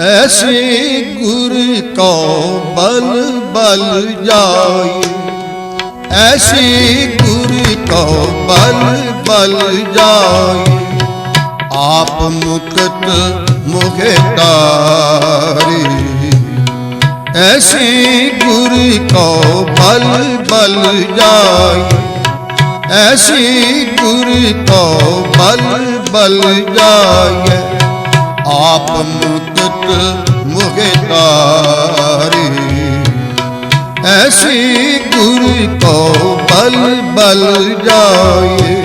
ਐਸੇ ਗੁਰ ਕੋ ਬਲ ਬਲ ਜਾਏ ਐਸੇ ਗੁਰ ਕੋ ਬਲ ਬਲ ਜਾਏ ਆਪ ਮੁਕਤ ਮੁਖੇ ਤਾਰੇ। ਐਸੇ ਗੁਰ ਕੋ ਬਲ ਬਲ ਜਾਏ ਐਸੀ ਗੁਰ ਕੋ ਬਲ ਬਲ ਜਾਏ ਆਪ ਮੁਕਤ ਮੁਗੇ ਤਾਰੇ। ਐਸੀ ਗੁਰ ਕੋ ਬਲ ਬਲ ਜਾਏ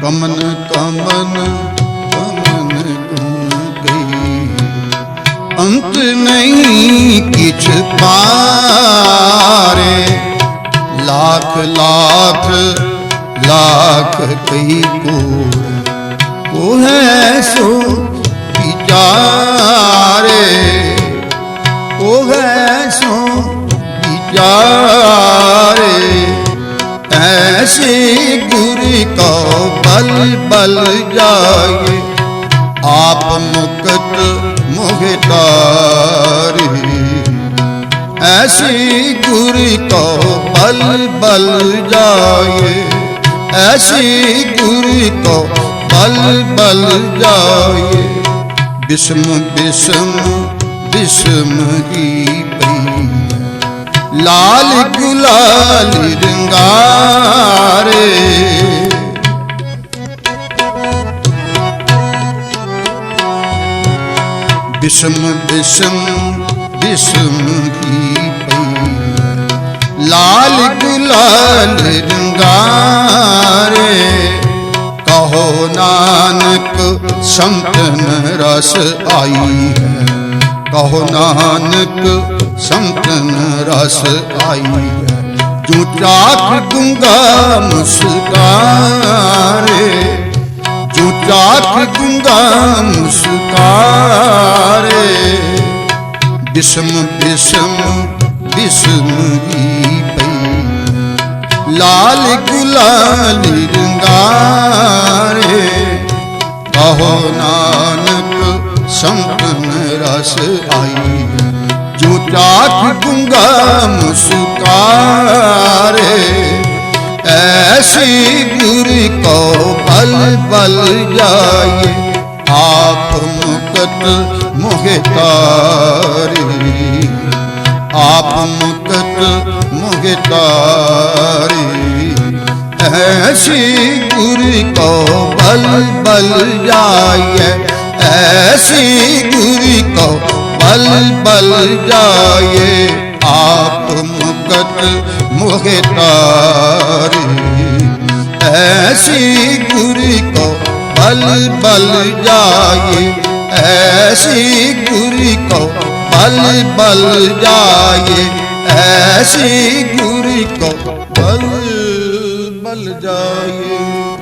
ਕਮਨ ਕਮਨ ਕਮਨ ਗੁਣ ਗਈ। ਅੰਤ ਨਹੀਂ ਕਿਛ ਪਾਰੇ। ਲੱਖ ਲੱਖ ਲੱਖ ਕਈ ਕੋੜ ਉਹ ਹੈ ਸੋ ਵਿਚਾਰੇ ਉਹ ਸੋ ਵਿਚਾਰੇ ਐਸੇ ਗੁਰ ਕੋ ਬਲ ਬਲ ਜਾਏ ਆਪ ਮੁਕਤ ਮੁਹਿ ਤਾਰੇ ਐਸੀ ਗੁਰ ਕੋ ਬਲ ਬਲ ਜਾਏ ਐਸੀ ਗੁਰ ਕੋ ਬਲ ਬਲ ਜਾਏ ਬਿਸਮ ਬਿਸਮ ਬਿਸਮ ਹੀ ਪਈ। ਲਾਲ ਗੁਲਾਲ ਰੰਗਾਰੇ। ਬਿਸਮ ਬਿਸਮ ਬਿਸਮ ਕੀ ਪਈ। ਲਾਲ ਗੁਲਾਲ ਰੰਗਾ ਸੰਤਨ ਰਸ ਆਈ ਹੈ। ਕਹੋ ਨਾਨਕ ਸੰਤਨ ਰਸ ਆਈ ਹੈ। ਜੋ ਚਾਕ ਗੁੰਗਾ ਮੁਸਕਾਰੇ, ਜੋ ਚਾਕ ਗੁੰਗਾ ਮੁਸਕਾਰੇ। ਬਿਸਮ ਬਿਸਮ ਬਿਸਮ ਹੀ ਪਈ ਲਾਲ ਗੁਲਾਲ ਰੰਗਾਰੇ ਕਹੋ ਨਾਨਕ, ਸੰਤਨ ਰਸ ਆਈ। ਹੈ ਜੋ ਚਾਕ ਗੁੰਗਾ ਮੁਸਕਾਰੇ, ਐਸੀ ਗੁਰ ਕੋ ਬਲ ਬਲ ਜਾਏ ਆਪ ਮੁਕਤ ਮੁਹਿ ਤਾਰੇ। ਆਪ ਮੁਕਤ ਮੁਹਿ ਤਾਰੇ, ਐਸੀ ਗੁਰ ਕੋ ਬਲ ਬਲ ਜਾਏ ਐਸੀ ਗੁਰ ਕੋ ਬਲ ਬਲ ਜਾਏ ਆਪ ਮੁਕਤ ਮੁਹਿ ਤਾਰੇ ਐਸੀ ਗੁਰ ਕੋ ਬਲ ਬਲ ਜਾਏ ਐਸੀ ਗੁਰ ਕੋ ਬਲ ਬਲ ਜਾਏ ਐਸੀ ਗੁਰ ਕੋ ਬਲ ਬਲ ਜਾਏ